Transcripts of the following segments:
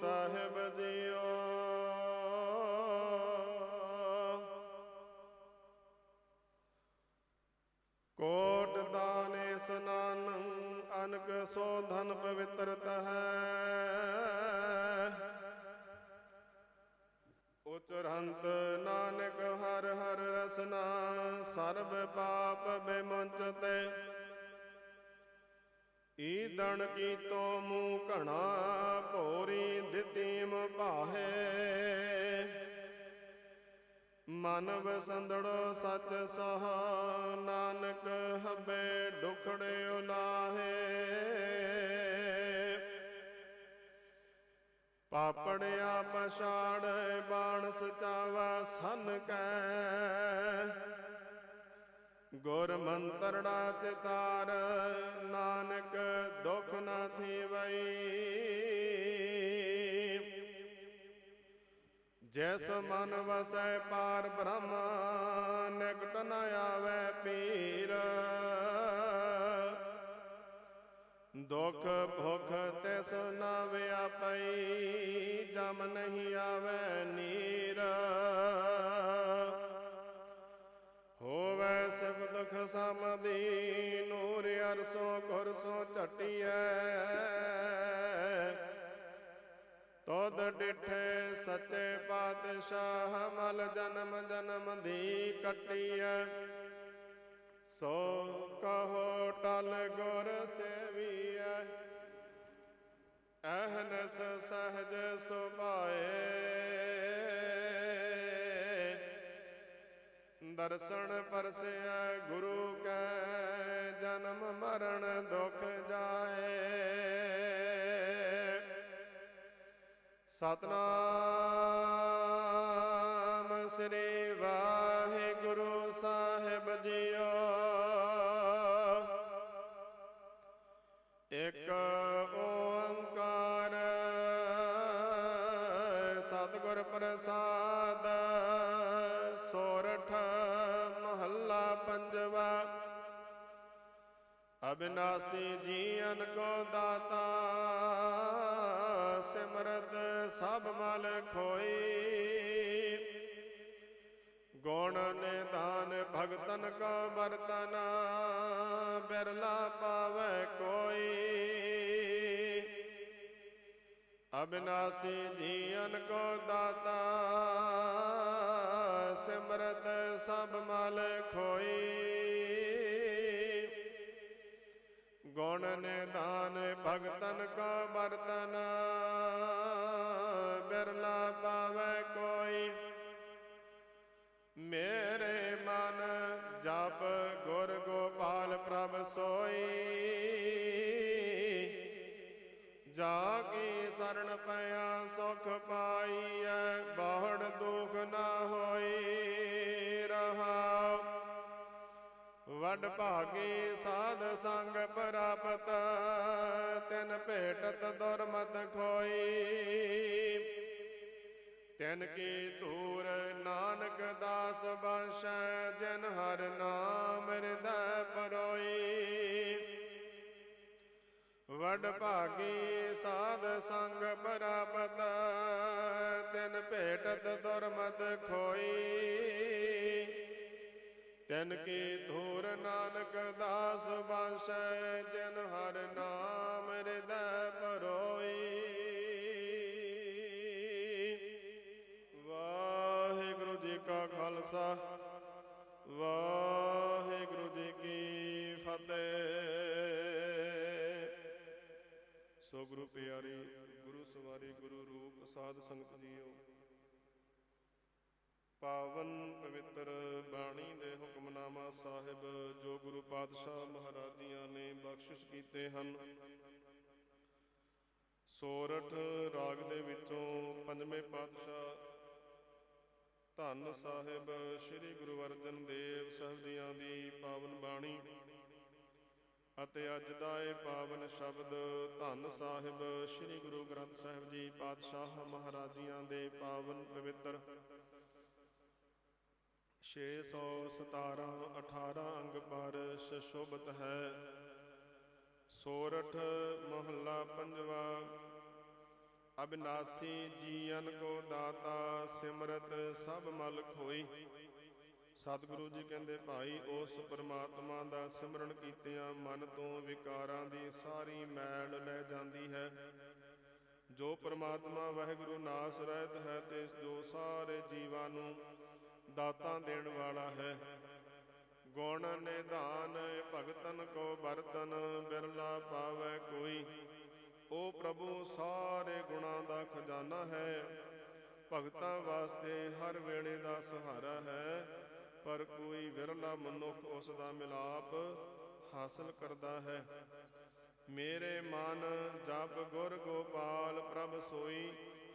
ਸਾਹਿਬ JIO ਕੋਟ ਦਾਨੇ ਸਨਾਨ, ਅਨਕ ਸੋ ਪਵਿੱਤਰ ਪਵਿੱਤਰਤ ਹੈ ਉਚਰੰਤ ਨਾਨਕ ਹਰ ਹਰ ਰਸਨਾ, ਸਰਬ ਪਾਪ ਬਿਮੁੰਚਤੇ। ਈਦਣ ਕੀਤੋ ਮੂੰ ਘਣਾ ਭੋਰੀ ਦਿੱਤੀਮ ਭਾਹੇ। ਮਨ ਵਸੰਦੜੋ ਸਚ ਸਹ ਨਾਨਕ ਹਬੇ ਦੁਖੜੇ ਉਲਾਹੇ ਪਾਪੜਿਆ ਪਛਾੜ ਬਾਣ ਸਚਾਵਾ ਸਨ ਕੈ। ਗੁਰ ਮੰਤਰੜਾ ਚਿਤਾਰ ਨਾਨਕ ਦੁਖ ਨਾ ਥੀਵਈ ਜੈਸ ਮਨ ਵਸੈ ਪਾਰ ਬ੍ਰਹਮ ਨਿਕਟ ਨ ਆਵੈ ਪੀਰ ਦੁਖ ਭੁਖ ਤਿਸ ਨ ਵਿਆਪਈ ਜਮ ਨਹੀਂ ਆਵੈ ਨੀਰ ਹੋਵੈ ਸਿਫ ਦੁਖ ਸਮਦੀ, ਨੂਰ ਅਰਸੋ ਗੁਰਸੋ ਝਟਿਐ। ਤੋਦ ਡਿਠੇ ਸੱਚੇ ਪਾਤਸ਼ਾਹ, ਮਲ ਜਨਮ ਜਨਮ ਦੀ ਕਟਿਐ। ਸੋ ਕਹੋ ਟਲ ਗੁਰ ਸੇਵੀਐ। ਅਹਨਸ ਸਹਜ ਸੁਭਾਏ। ਦਰਸ਼ਨ ਪਰਸਿਆ ਗੁਰੂ ਕੈ ਜਨਮ ਮਰਨ ਦੁਖ ਜਾਏ। ਸਤਨਾਮ ਸ੍ਰੀ ਵਾਹਿਗੁਰੂ ਸਾਹਿਬ ਜੀਓ। ਇੱਕ ਓੰਕਾਰ ਸਤਿਗੁਰ ਪ੍ਰਸਾਦ ਸੋਰ ਪੰਜਵਾ, ਅਬਿਨਾਸੀ ਜੀਵਨ ਕੋ ਦਾਤਾ, ਸਿਮਰਤ ਸਭ ਮਲ ਖੋਈ। ਗੁਣ ਨਿਧਾਨ ਭਗਤਨ ਕੋ ਵਰਤਨ, ਬਿਰਲਾ ਪਾਵੇ ਕੋਈ। ਅਬਿਨਾਸੀ ਜੀਵਨ ਕੋ ਦਾਤਾ, ਸਿਮਰਤ ਸਭ ਮਲ ਖੋਈ ਗੁਣ ਨਿਧਾਨ ਭਗਤਨ ਕੋ ਵਰਤਨ, ਬਿਰਲਾ ਪਾਵੇ ਕੋਈ। ਮੇਰੇ ਮਨ ਜਪ ਗੁਰ ਗੋਪਾਲ ਪ੍ਰਭ ਸੋਈ। ਜਾ ਕੀ ਸਰਣ ਪਿਆ ਸੁਖ ਪਾ ਵਡ ਭਾਗੀ ਸਾਧ ਸੰਗ ਪ੍ਰਾਪਤ, ਤਿਨ ਭੇਟਤ ਦੁਰਮਤ ਖੋਈ। ਤਿਨ ਕੀ ਧੂਰ ਨਾਨਕ ਦਾਸ ਬੰਸ਼ੈ, ਜਨ ਹਰ ਨਾਮ ਹਿਰਦੈ ਪਰੋਈ। ਵਡ ਭਾਗੀ ਸਾਧ ਸੰਗ ਪ੍ਰਾਪਤ, ਤਿਨ ਭੇਟਤ ਦੁਰਮਤ ਖੋਈ। ਤਿਨ ਕੀ ਧੂਰ ਨਾਨਕ ਦਾਸ ਬੰਸੈ ਜਨ ਹਰ ਨਾਮ ਹਿਰਦੈ ਪਰੋਈ ਵਾਹਿਗੁਰੂ ਜੀ ਕਾ ਖਾਲਸਾ, ਵਾਹਿਗੁਰੂ ਜੀ ਕੀ ਫਤਿਹ। ਸੋ ਗੁਰੂ ਪਿਆਰੀ, ਗੁਰੂ ਸਵਾਰੀ, ਗੁਰੂ ਰੂਪ ਸਾਧ ਸੰਗਤ ਜੀਓ, ਪਾਵਨ ਪਵਿੱਤਰ ਸਾਹਿਬ, ਜੋ ਗੁਰੂ ਪਾਤਸ਼ਾਹ ਮਹਾਰਾਜੀਆਂ ਨੇ ਬਖਸ਼ਿਸ਼ ਕੀਤੇ ਹਨ। ਸੋਰਠ ਰਾਗ ਦੇ ਵਿੱਚੋਂ ਪੰਜਵੇਂ ਪਾਤਸ਼ਾਹ ਧੰਨ ਸਾਹਿਬ, ਸ੍ਰੀ ਗੁਰੂ ਅਰਜਨ ਦੇਵ ਸਾਹਿਬ ਜੀਆਂ ਦੀ ਪਾਵਨ ਬਾਣੀ। ਅਤੇ ਅੱਜ ਦਾ ਇਹ ਪਾਵਨ ਸ਼ਬਦ ਧੰਨ ਸਾਹਿਬ, ਸ੍ਰੀ ਗੁਰੂ ਗ੍ਰੰਥ ਸਾਹਿਬ ਜੀ ਪਾਤਸ਼ਾਹ ਮਹਾਰਾਜੀਆਂ ਦੇ ਪਾਵਨ ਪਵਿੱਤਰ 617 18 ਅੰਗ ਪਰ ਸ਼ੋਭਤ ਹੈ। ਸੋਰਠ ਮਹੱਲਾ ਪੰਜਵਾ, ਅਬਿਨਾਸੀ ਜੀਵਨ ਕੋ ਦਾਤਾ ਸਿਮਰਤ ਸਭ ਮਲ ਖੋਈ ਸਤਿਗੁਰੂ ਜੀ ਕਹਿੰਦੇ, ਭਾਈ, ਉਸ ਪਰਮਾਤਮਾ ਦਾ ਸਿਮਰਨ ਕੀਤਿਆਂ ਮਨ ਤੋਂ ਵਿਕਾਰਾਂ ਦੀ ਸਾਰੀ ਮੈਲ ਲੈ ਜਾਂਦੀ ਹੈ। ਜੋ ਪਰਮਾਤਮਾ ਵਾਹਿਗੁਰੂ ਨਾਸ ਰਹਿਤ ਹੈ, ਤੇ ਜੋ ਸਾਰੇ ਜੀਵਾਂ ਨੂੰ ਦਾਤਾਂ ਦੇਣ ਵਾਲਾ ਹੈ। ਗੁਣ ਨਿਧਾਨ ਭਗਤਨ ਕੋ ਬਰਤਨ ਬਿਰਲਾ ਪਾਵੈ ਕੋਈ। ਉਹ ਪ੍ਰਭੂ, ਸਾਰੇ ਗੁਣਾਂ ਦਾ ਖਜ਼ਾਨਾ ਹੈ। ਭਗਤਾਂ ਵਾਸਤੇ ਹਰ ਵੇਲੇ ਦਾ ਸਹਾਰਾ ਹੈ। ਪਰ ਕੋਈ ਵਿਰਲਾ ਮਨੁੱਖ ਉਸ ਦਾ ਮਿਲਾਪ ਹਾਸਲ ਕਰਦਾ ਹੈ। ਮੇਰੇ ਮਨ ਜਪ ਗੁਰ ਗੋਪਾਲ ਪ੍ਰਭ ਸੋਈ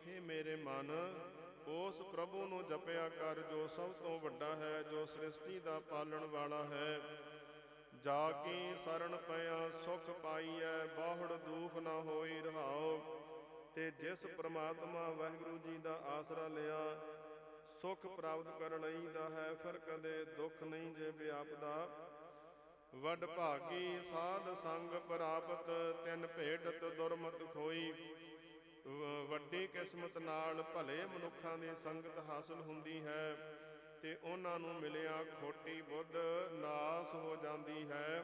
हे ਮੇਰੇ ਮਨ ਉਸ ਪ੍ਰਭੂ ਨੂੰ ਜਪਿਆ ਕਰ, ਜੋ ਸਭ ਤੋਂ ਵੱਡਾ ਹੈ, ਜੋ ਸ੍ਰਿਸ਼ਟੀ ਦਾ ਪਾਲਣ ਵਾਲਾ ਹੈ। ਜਾ ਕੇ ਸਰਣ ਪਿਆ, ਸੁਖ ਪਾਈਐ, ਬਾਹੜ ਦੁਖ ਨਾ ਹੋਈ ਰਹਾਓ ਤੇ ਜਿਸ ਪ੍ਰਮਾਤਮਾ ਵਾਹਿਗੁਰੂ ਜੀ ਦਾ ਆਸਰਾ ਲਿਆ, ਸੁਖ ਪ੍ਰਾਪਤ ਕਰ ਲਈਦਾ ਹੈ, ਫਿਰ ਕਦੇ ਦੁੱਖ ਨਹੀਂ ਜੇ ਵਿਆਪਦਾ। ਵੱਡ ਭਾਗੀ ਸਾਧ ਸੰਗ ਪ੍ਰਾਪਤ, ਤਿੰਨ ਭੇਟਤ ਦੁਰਮਤ ਖੋਈ। ਵੱਡੀ ਕਿਸਮਤ ਨਾਲ ਭਲੇ ਮਨੁੱਖਾਂ ਦੀ ਸੰਗਤ ਹਾਸਲ ਹੁੰਦੀ ਹੈ ਤੇ ਉਹਨਾਂ ਨੂੰ ਮਿਲਿਆ ਖੋਟੀ ਬੁੱਧ ਨਾਸ ਹੋ ਜਾਂਦੀ ਹੈ।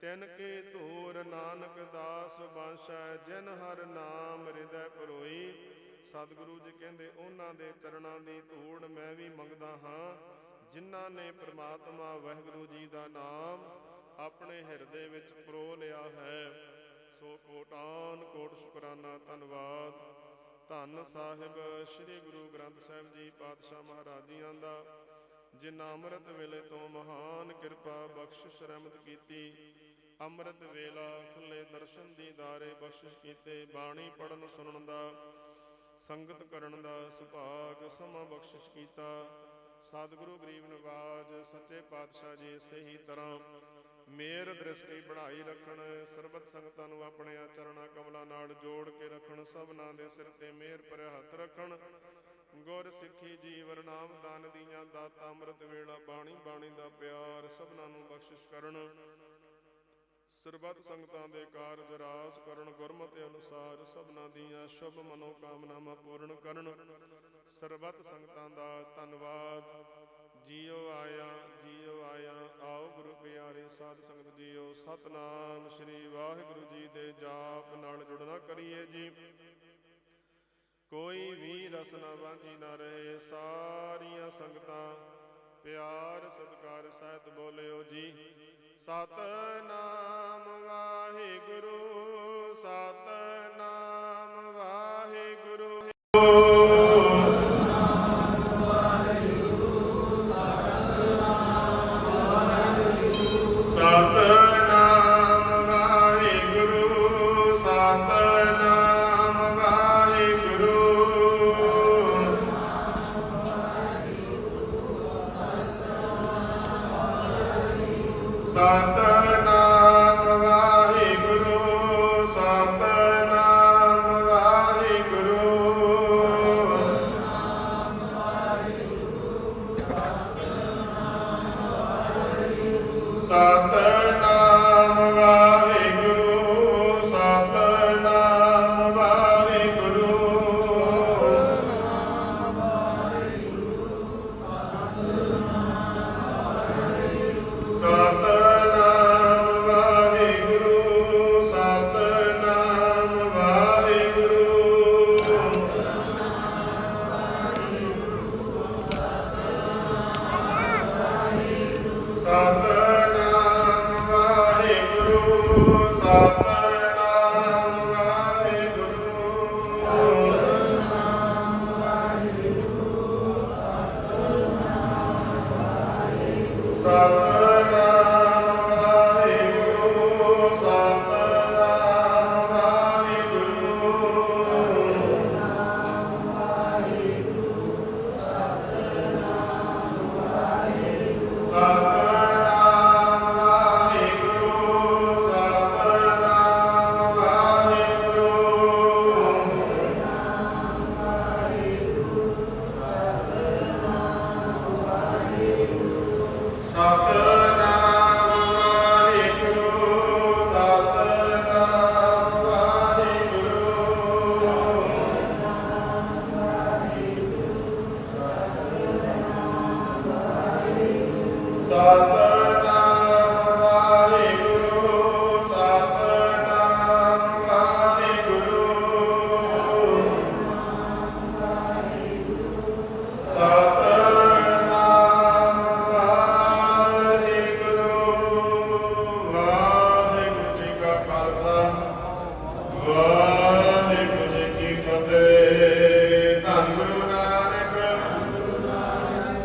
ਤਿਨ ਕੇ ਧੂਰ ਨਾਨਕ ਦਾਸ ਬਾਸ਼ਾ, ਜਿਨ ਹਰ ਨਾਮ ਹਿਰਦੈ ਪਰੋਈ ਸਤਿਗੁਰੂ ਜੀ ਕਹਿੰਦੇ, ਉਹਨਾਂ ਦੇ ਚਰਨਾਂ ਦੀ ਧੂੜ ਮੈਂ ਵੀ ਮੰਗਦਾ ਹਾਂ। ਜਿਨ੍ਹਾਂ ਨੇ ਪ੍ਰਮਾਤਮਾ ਵਾਹਿਗੁਰੂ ਜੀ ਦਾ ਨਾਮ ਆਪਣੇ ਹਿਰਦੇ ਵਿੱਚ ਪਰੋ ਲਿਆ ਹੈ। ਸੋ ਕੋਟਾਨ ਕੋਟ ਸ਼ੁਕਰਾਨਾ ਧੰਨਵਾਦ। ਧੰਨ ਸਾਹਿਬ ਸ੍ਰੀ ਗੁਰੂ ਗ੍ਰੰਥ ਸਾਹਿਬ ਜੀ ਪਾਤਸ਼ਾਹ ਮਹਾਰਾਜੀਆਂ ਦਾ, ਜਿਨ੍ਹਾਂ ਅੰਮ੍ਰਿਤ ਵੇਲੇ ਤੋਂ ਮਹਾਨ ਕਿਰਪਾ ਬਖਸ਼ਿਸ਼ ਰਹਿਮਤ ਕੀਤੀ, ਅੰਮ੍ਰਿਤ ਵੇਲਾ ਖੁੱਲੇ ਦਰਸ਼ਨ ਦੀਦਾਰੇ ਬਖਸ਼ਿਸ਼ ਕੀਤੇ, ਬਾਣੀ ਪੜਨ ਸੁਣਨ ਦਾ, ਸੰਗਤ ਕਰਨ ਦਾ ਸੁਭਾਗ ਸਮਾਂ ਬਖਸ਼ਿਸ਼ ਕੀਤਾ। ਸਤਿਗੁਰੂ ਗਰੀਬ ਨਿਵਾਜ਼ ਸੱਚੇ ਪਾਤਸ਼ਾਹ ਜੀ ਸਹੀ ਤਰ੍ਹਾਂ ਮੇਰ ਦ੍ਰਿਸ਼ਟੀ ਬਣਾਈ ਰੱਖਣ, ਸਰਬਤ ਸੰਗਤਾਂ ਨੂੰ ਆਪਣੇ ਆ ਚਰਣਾ ਕਮਲਾਂ ਨਾਲ ਜੋੜ ਕੇ ਰੱਖਣ, ਸਭਨਾਂ ਦੇ ਸਿਰ ਤੇ ਮਿਹਰ ਭਰਿਆ ਹੱਥ ਰੱਖਣ। ਗੁਰ ਸਿੱਖੀ ਜੀਵਨ ਨਾਮ ਦਾਨ ਦੀਆਂ ਦਾਤਾ, ਅੰਮ੍ਰਿਤ ਵੇਲਾ, ਬਾਣੀ ਬਾਣੀ ਦਾ ਪਿਆਰ, ਸਭਨਾਂ ਨੂੰ ਬਖਸ਼ਿਸ਼ ਕਰਨ। ਸਰਬਤ ਸੰਗਤਾਂ ਦੇ ਕਾਰਜ ਰਾਸ ਕਰਨ, ਗੁਰਮਤਿ ਅਨੁਸਾਰ ਸਭਨਾਂ ਦੀਆਂ ਸ਼ੁਭ ਮਨੋ ਕਾਮਨਾਵਾਂ ਪੂਰਨ ਕਰਨ। ਸਰਬਤ ਸੰਗਤਾਂ ਦਾ ਧੰਨਵਾਦ। ਜੀਓ ਆਇਆ ਜੀਓ ਆਇਆ। ਆਓ ਗੁਰੂ ਪਿਆਰੇ ਸਾਧ ਸੰਗਤ ਜੀਓ, ਸਤਨਾਮ ਸ੍ਰੀ ਵਾਹਿਗੁਰੂ ਜੀ ਦੇ ਜਾਪ ਨਾਲ ਜੁੜਨਾ ਕਰੀਏ ਜੀ। ਕੋਈ ਵੀ ਰਸਨਾ ਵਾਂਝੀ ਨਾ ਰਹੇ, ਸਾਰੀਆਂ ਸੰਗਤਾਂ ਪਿਆਰ ਸਤਿਕਾਰ ਸਹਿਤ ਬੋਲਿਓ ਜੀ। ਸਤਨਾਮ ਵਾਹਿਗੁਰੂ ਸਤਨਾਮ ਵਾਹਿਗੁਰੂ।